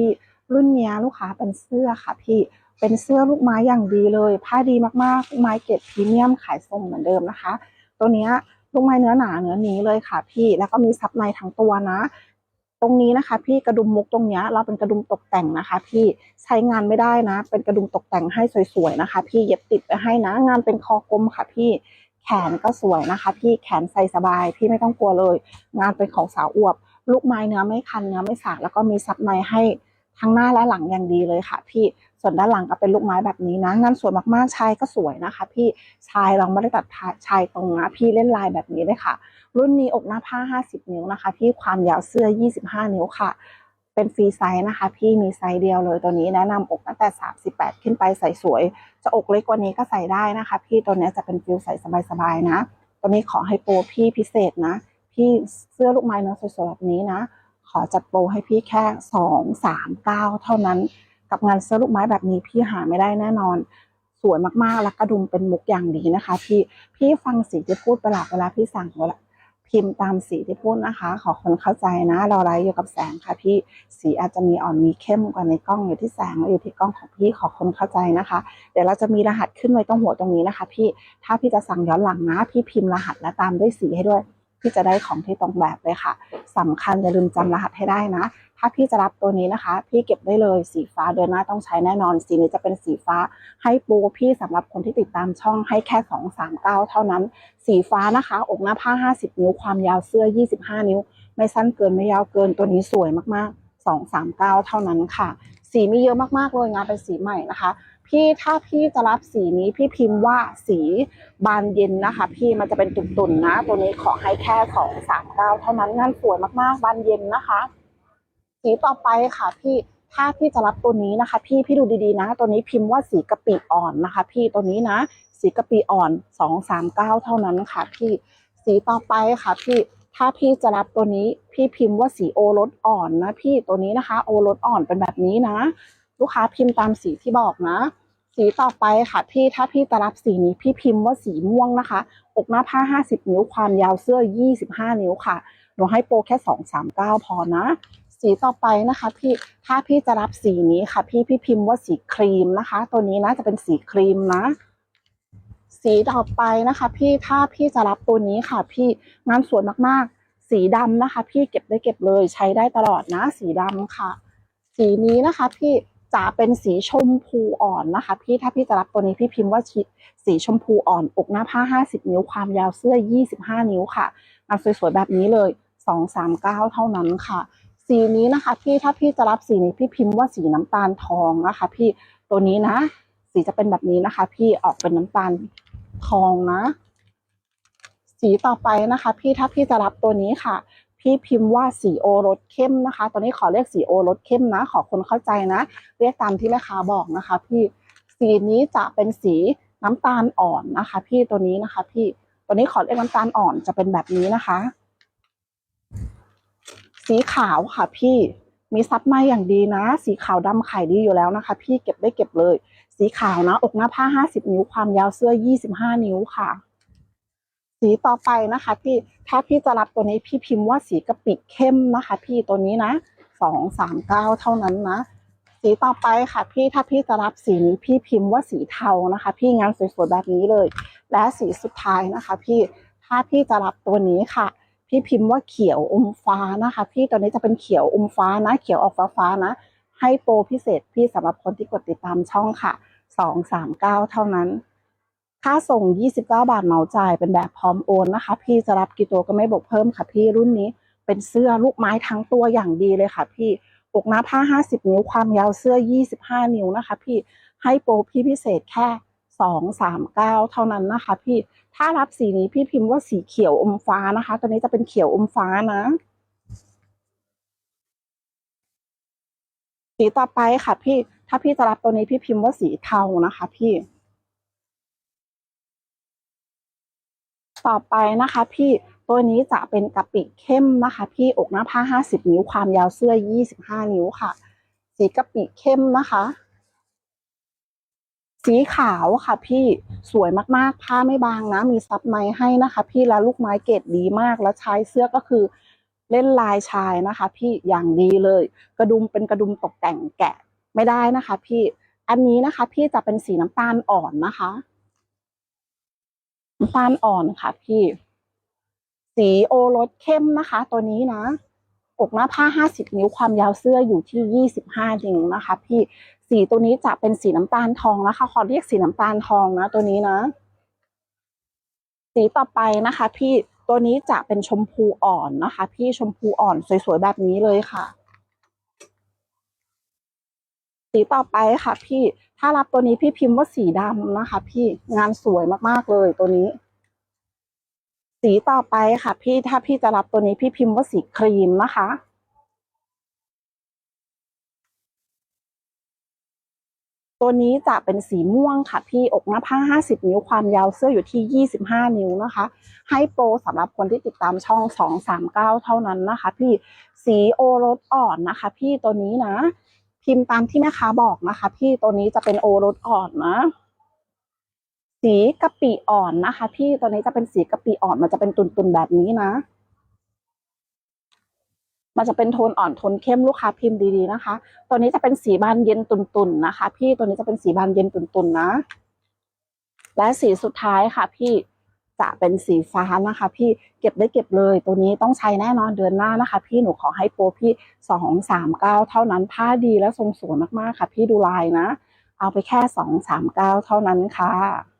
พี่รุ่นนี้ลูกค้าเป็นเสื้อค่ะพี่เป็นเสื้อลูกไม้อย่างดีเลย ผ้าดีมากๆ ไม้เกรดพรีเมียมขายส่งเหมือนเดิมนะคะ ตัวนี้ลูกไม้เนื้อหนาเนื้อนี้เลยค่ะพี่แล้วก็มีซับในทั้งตัวนะ ตรงนี้นะคะ พี่กระดุมมุกตรงนี้เราเป็นกระดุมตกแต่งนะคะ พี่ใช้งานไม่ได้นะ เป็นกระดุมตกแต่งให้สวยๆนะคะ พี่เย็บติดไปให้นะ งานเป็นคอกลมค่ะพี่แขนก็สวยนะคะ พี่แขนใส่สบาย พี่ไม่ต้องกลัวเลย งานเป็นของสาวอวบ ลูกไม้เนื้อไม่คันเนื้อไม่สากแล้วก็มีซับในให้ ทั้งหน้าและหลังอย่างดีเลยค่ะ พี่ส่วนด้านหลังก็เป็นลูกไม้แบบนี้นะงานสวยมากๆชายก็สวยนะคะ พี่ชายเราไม่ได้ตัดชายตรงนะพี่เล่นลายแบบนี้เลยค่ะ รุ่นนี้อกหน้าผ้า 50 นิ้วนะคะ พี่ความยาวเสื้อ 25 นิ้วค่ะ เป็นฟรีไซส์นะคะ พี่มีไซส์เดียวเลยตัวนี้แนะนำอกตั้งแต่ 38 ขึ้นไปใส่สวย จะอกเล็กกว่านี้ก็ใส่ได้นะคะ พี่ตัวนี้จะเป็นฟิลใส่สบายๆนะตัวนี้ขอให้โปรพี่พิเศษนะ พี่เสื้อลูกไม้เนื้อสวยๆแบบนี้นะ ขอจัดโปรให้พี่แค่2 3 9เก้าเท่านั้น กับงานเสื้อลูกไม้แบบนี้พี่หาไม่ได้แน่นอน สวยมากๆแล้วกระดุมเป็นมุกอย่างดีนะคะพี่พี่ฟังสีที่พูดเวลาเวลาพี่สั่งเวลาพิมพ์ตามสีที่พูดนะคะ ขอคนเข้าใจนะ เราไลฟ์อยู่กับแสงค่ะพี่สีอาจจะมีอ่อนมีเข้มกว่าในกล้องอยู่ที่แสงและอยู่ที่กล้องของพี่ขอคนเข้าใจนะคะ เดี๋ยวเราจะมีรหัสขึ้นไว้ตรงหัวตรงนี้นะคะ พี่ถ้าพี่จะสั่งย้อนหลังนะ พี่พิมพ์รหัสและตามด้วยสีให้ด้วย พี่จะได้ของที่ตรงแบบเลยค่ะสำคัญอย่าลืมจำรหัสให้ได้นะ ถ้าพี่จะรับตัวนี้นะคะ พี่เก็บได้เลยสีฟ้าเดือนหน้าต้องใช้แน่นอนสีนี้จะเป็นสีฟ้า ให้ปูพี่สำหรับคนที่ติดตามช่องให้แค่ 2 3 9 เท่านั้น สีฟ้านะคะ อกหน้าผ้า 50 นิ้วความยาวเสื้อ 25 นิ้ว ไม่สั้นเกินไม่ยาวเกินตัวนี้สวยมากๆ 2 3 9 เท่านั้นค่ะ สีมีเยอะมากๆเลยงานเป็นสีใหม่นะคะ พี่ถ้าพี่จะรับสีนี้พี่พิมพ์ว่าสีบานเย็นนะคะ พี่มันจะเป็นตุ่นๆนะ ตัวนี้ขอให้แค่สองสามเก้าเท่านั้นงานสวยมากๆ บานเย็นนะคะ สีต่อไปค่ะ พี่ถ้าพี่จะรับตัวนี้นะคะ พี่พี่ดูดีๆนะ ตัวนี้พิมพ์ว่าสีกะปิอ่อนนะคะ พี่ตัวนี้นะ สีกะปิอ่อนสองสามเก้าเท่านั้นค่ะ พี่สีต่อไปค่ะ พี่ถ้าพี่จะรับตัวนี้พี่พิมพ์ว่าสีโอรสอ่อนนะ พี่ตัวนี้นะคะ โอรสอ่อนเป็นแบบนี้นะ ลูกค้าพิมพ์ตามสีที่บอกนะ สีต่อไปค่ะพี่ถ้าพี่จะรับสีนี้พี่พิมพ์ว่าสีม่วงนะคะ อกหน้าผ้า 50 นิ้วความยาวเสื้อ 25 นิ้วค่ะหนูให้โปรแค่ 2 3 9 พอนะ สีต่อไปนะคะ พี่ถ้าพี่จะรับสีนี้ค่ะ พี่พี่พิมพ์ว่าสีครีมนะคะ ตัวนี้นะจะเป็นสีครีมนะ สีต่อไปนะคะ พี่ถ้าพี่จะรับตัวนี้ค่ะ พี่งานสวยมากๆ สีดำนะคะ พี่เก็บได้เก็บเลยใช้ได้ตลอดนะ สีดำค่ะ สีนี้นะคะ พี่ จะเป็นสีชมพูอ่อนนะคะ พี่ถ้าพี่จะรับตัวนี้พี่พิมพ์ว่าสีชมพูอ่อนอกหน้าผ้า 50 นิ้วความยาวเสื้อ 25 นิ้วค่ะงานสวยๆแบบนี้เลย 239 เท่านั้นค่ะ สีนี้นะคะพี่ถ้าพี่จะรับสีนี้พี่พิมพ์ว่าสีน้ำตาลทองนะคะ พี่ตัวนี้นะ สีจะเป็นแบบนี้นะคะ พี่ออกเป็นน้ำตาลทองนะ สีต่อไปนะคะ พี่ถ้าพี่จะรับตัวนี้ค่ะ พี่พิมพ์ว่าสีโอรสเข้มนะคะ ตอนนี้ขอเรียกสีโอรสเข้มนะ ขอคนเข้าใจนะ เรียกตามที่แม่ค้าบอกนะคะ พี่ สีนี้จะเป็นสีน้ำตาลอ่อนนะคะ พี่ตัวนี้นะคะ พี่ ตัวนี้ขอเรียกน้ำตาลอ่อนจะเป็นแบบนี้นะคะ สีขาวค่ะ พี่ มีซับในอย่างดีนะ สีขาวดำขายดีอยู่แล้วนะคะ พี่เก็บได้เก็บเลย สีขาวนะ อกหน้าผ้า 50 นิ้ว ความยาวเสื้อ 25 นิ้วค่ะ สีต่อไปนะคะพี่ถ้าพี่จะรับตัวนี้พี่พิมพ์ว่าสีกะปิเข้มนะคะ พี่ตัวนี้นะสองสามเก้าเท่านั้นนะ สีต่อไปค่ะพี่ถ้าพี่จะรับสีนี้พี่พิมพ์ว่าสีเทานะคะ พี่งานสวยๆแบบนี้เลย และสีสุดท้ายนะคะ พี่ถ้าพี่จะรับตัวนี้ค่ะ พี่พิมพ์ว่าเขียวอมฟ้านะคะ พี่ตัวนี้จะเป็นเขียวอมฟ้านะ เขียวออกฟ้าฟ้านะ ให้โปรพิเศษพี่สำหรับคนที่กดติดตามช่องค่ะสองสามเก้าเท่านั้น ค่าส่ง 29 บาทเหมาจ่ายเป็นแบบพร้อมโอนนะคะ พี่จะรับกี่ตัวก็ไม่บวกเพิ่มค่ะพี่รุ่นนี้เป็นเสื้อลูกไม้ทั้งตัวอย่างดีเลยค่ะ พี่อกหน้าผ้า 50 นิ้วความยาวเสื้อ 25 นิ้วนะคะ พี่ให้โปรพี่พิเศษแค่ 2 3 9 เท่านั้นนะคะ พี่ถ้ารับสีนี้พี่พิมพ์ว่าสีเขียวอมฟ้านะคะ ตัวนี้จะเป็นเขียวอมฟ้านะสีต่อไปค่ะพี่ถ้าพี่จะรับตัวนี้พี่พิมพ์ว่าสีเทานะคะ พี่ ต่อไปนะคะพี่ตัวนี้จะเป็นกะปิเข้มนะคะ พี่อกหน้าผ้า 50 นิ้วความยาวเสื้อ 25 นิ้วค่ะ สีกะปิเข้มนะคะ สีขาวค่ะ พี่สวยมากๆผ้าไม่บางนะ มีซับในให้นะคะ พี่แล้วลูกไม้เกรดดีมากแล้วใช้เสื้อก็คือเล่นลายชายนะคะ พี่อย่างดีเลย กระดุมเป็นกระดุมตกแต่งแกะไม่ได้นะคะ พี่อันนี้นะคะ พี่จะเป็นสีน้ำตาลอ่อนนะคะ น้ำตาลอ่อนค่ะพี่ สีโอรสเข้มนะคะ ตัวนี้นะอกหน้าผ้า50นิ้วความยาวเสื้ออยู่ที่25นิ้วนะคะ พี่สีตัวนี้จะเป็นสีน้ำตาลทองนะคะขอเรียกสีน้ำตาลทองนะ ตัวนี้นะ สีต่อไปนะคะ พี่ตัวนี้จะเป็นชมพูอ่อนนะคะ พี่ชมพูอ่อนสวยๆแบบนี้เลยค่ะ สีต่อไปค่ะพี่ถ้ารับตัวนี้พี่พิมพ์ว่าสีดำนะคะ พี่งานสวยมากๆเลยตัวนี้ สีต่อไปค่ะ พี่ถ้าพี่จะรับตัวนี้พี่พิมพ์ว่าสีครีมนะคะ ตัวนี้จะเป็นสีม่วงค่ะ พี่อกหน้าผ้า50 นิ้วความยาวเสื้ออยู่ที่ 25 นิ้วนะคะ ให้โปรสำหรับคนที่ติดตามช่อง 239 เท่านั้นนะคะ พี่สีโอรสอ่อนนะคะ พี่ตัวนี้นะ พิมพ์ตามที่แม่ค้าบอกนะคะ พี่ตัวนี้จะเป็นโอรสอ่อนนะ สีกะปิอ่อนนะคะ พี่ตัวนี้จะเป็นสีกะปิอ่อน มันจะเป็นตุนๆแบบนี้นะ มันจะเป็นโทนอ่อนโทนเข้มลูกค้าพิมพ์ดีๆนะคะ ตัวนี้จะเป็นสีบานเย็นตุนๆนะคะ พี่ตัวนี้จะเป็นสีบานเย็นตุนๆนะ และสีสุดท้ายค่ะ พี่ จะเป็นสีฟ้านะคะ พี่เก็บได้เก็บเลย ตัวนี้ต้องใช้แน่นอนเดือนหน้านะคะ พี่หนูขอให้โปรพี่สองสามเก้าเท่านั้นผ้าดีและทรงสวยมากๆค่ะ พี่ดูลายนะ เอาไปแค่สองสามเก้าเท่านั้นค่ะ